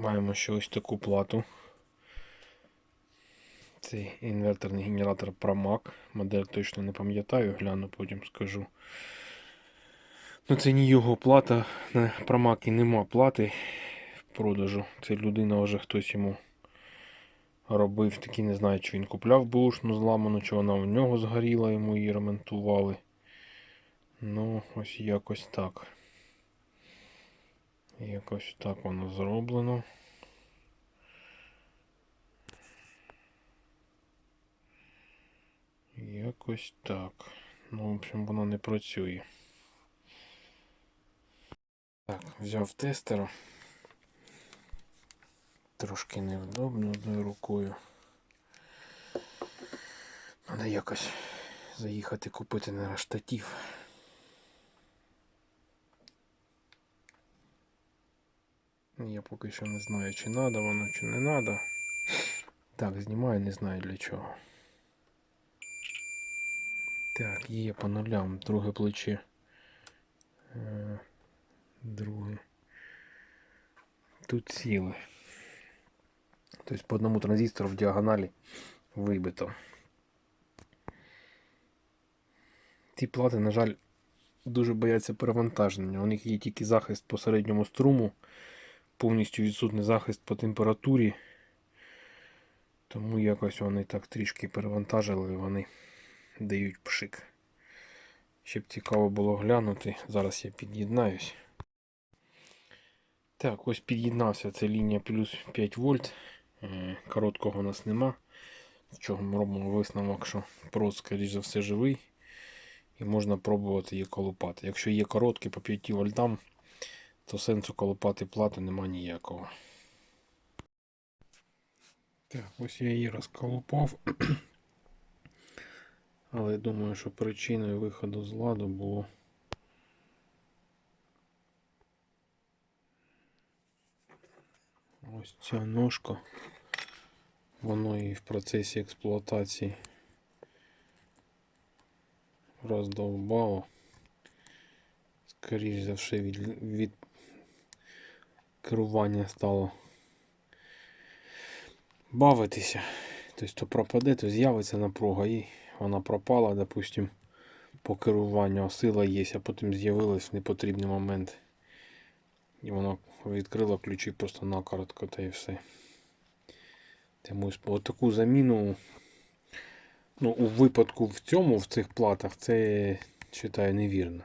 Маємо ще ось таку плату. Це інверторний генератор Pramac. Модель точно не пам'ятаю, гляну, потім скажу. Ну це не його плата. На Pramac нема плати в продажу. Це людина вже хтось йому робив. Такий не знаю, чи він купляв бушну зламану, чи вона у нього згоріла, йому її ремонтували. Ну, ось якось так. Якось так воно зроблено. Якось так. Ну, в общем, воно не працює. Так, взяв тестера. Трошки невдобно одною рукою. Треба якось заїхати купити на штатів. Я поки що не знаю, чи треба воно, чи не треба. Так, знімаю, не знаю для чого. Так, є по нулям. Друге плече. Е, Друге. Тут сіли. Тобто по одному транзистору в діагоналі вибито. Ці плати, на жаль, дуже бояться перевантаження. У них є тільки захист по середньому струму, повністю відсутний захист по температурі. Тому якось вони так трішки перевантажили вони дають пшик. Ще б цікаво було глянути. Зараз я під'єднаюсь. Так, ось під'єднався. Це лінія плюс 5 вольт. Е, Короткого у нас нема. З чого ми робимо висновок, що провод, скоріш за все, живий. І можна пробувати її колупати. Якщо є короткий по 5 вольтам, то сенсу колупати плату нема ніякого. Так, ось я її розколупав. Але я думаю, що причиною виходу з ладу було ось ця ножка. Воно і в процесі експлуатації роздовбало. Скоріше за все від, від керування стало бавитися. Тобто то пропаде, то з'явиться напруга і вона пропала, допустим, по керуванню, а сила є, а потім з'явилась в непотрібний момент. І воно відкрило ключі просто накоротко та і все. Тому таку заміну, ну, у випадку в цьому, в цих платах, це вважаю невірно.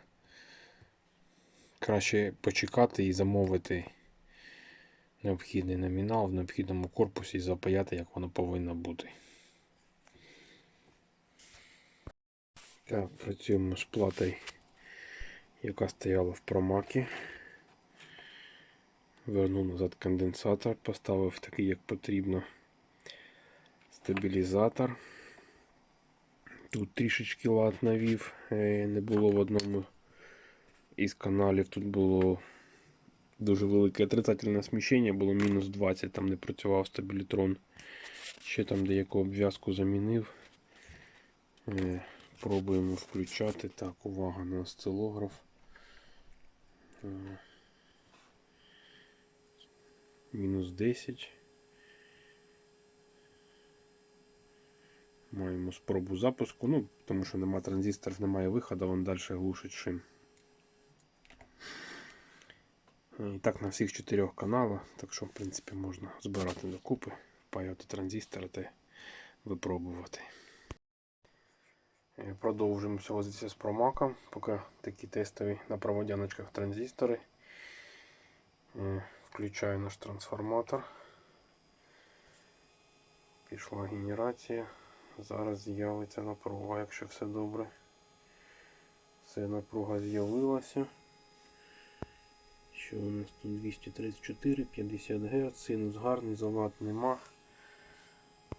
Краще почекати і замовити необхідний номінал в необхідному корпусі і запаяти, як воно повинно бути. Так, працюємо з платою, яка стояла в промакі. Вернув назад конденсатор, поставив такий, як потрібно, стабілізатор. Тут трішечки лад навів, е, не було в одному із каналів. Тут було дуже велике отрицательне сміщення, було мінус 20, там не працював стабілітрон. Ще там деяку обв'язку замінив. Е, Пробуємо включати. Так, увага на осцилограф. Е, Мінус 10. Маємо спробу запуску, ну, тому що нема транзисторів, немає виходу, він далі глушить шим. І так на всіх чотирьох каналах, так що в принципі можна збирати докупи, паяти транзистори та випробувати. Е, Продовжуємо возитися з промаком, поки такі тестові на проводяночках транзистори. Е, Включаю наш трансформатор. Пішла генерація. Зараз з'явиться напруга, якщо все добре. Все, напруга з'явилася. Що у нас тут 234, 50 Гц, синус гарний, залад нема.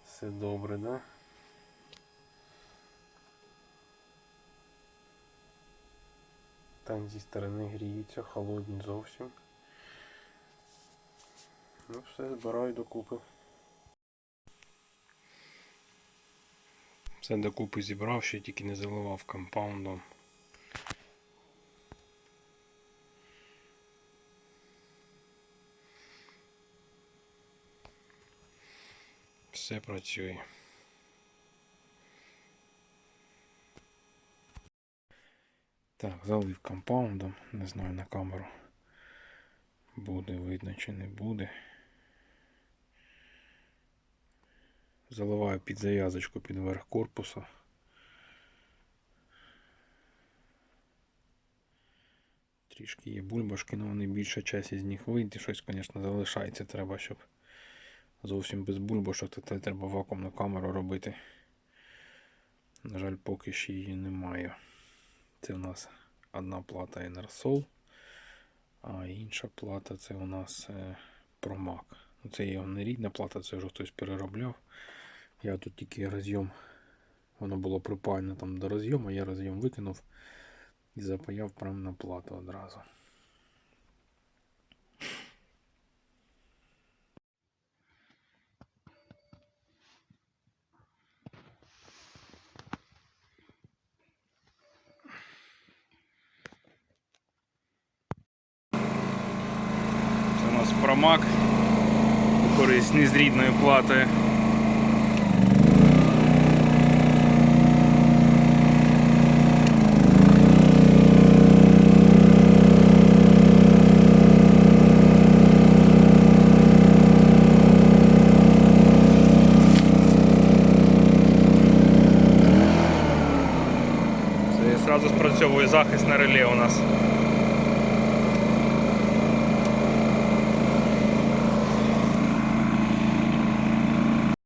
Все добре, да? Транзистори не гріються, холодні зовсім. Ну все, збираю докупи. Все докупи зібрав, ще тільки не заливав компаундом. Все працює. Так, залив компаундом. Не знаю на камеру. Буде видно чи не буде. Заливаю під зав'язочку під верх корпуса. Трішки є бульбашки, але вони більша часть із них вийде. Щось, звісно, залишається. Треба, щоб зовсім без бульбашок, то треба вакуумну камеру робити. На жаль, поки ще її немає. Це у нас одна плата Enersol, а інша плата це у нас е, Promac. Ну, Це його не рідна плата, це вже хтось переробляв. Я тут тільки розйом, воно було припаяно там до розйому, я розйом викинув і запаяв прямо на плату одразу. Це у корисні з плати. Це одразу спрацьовує захист на реле у нас.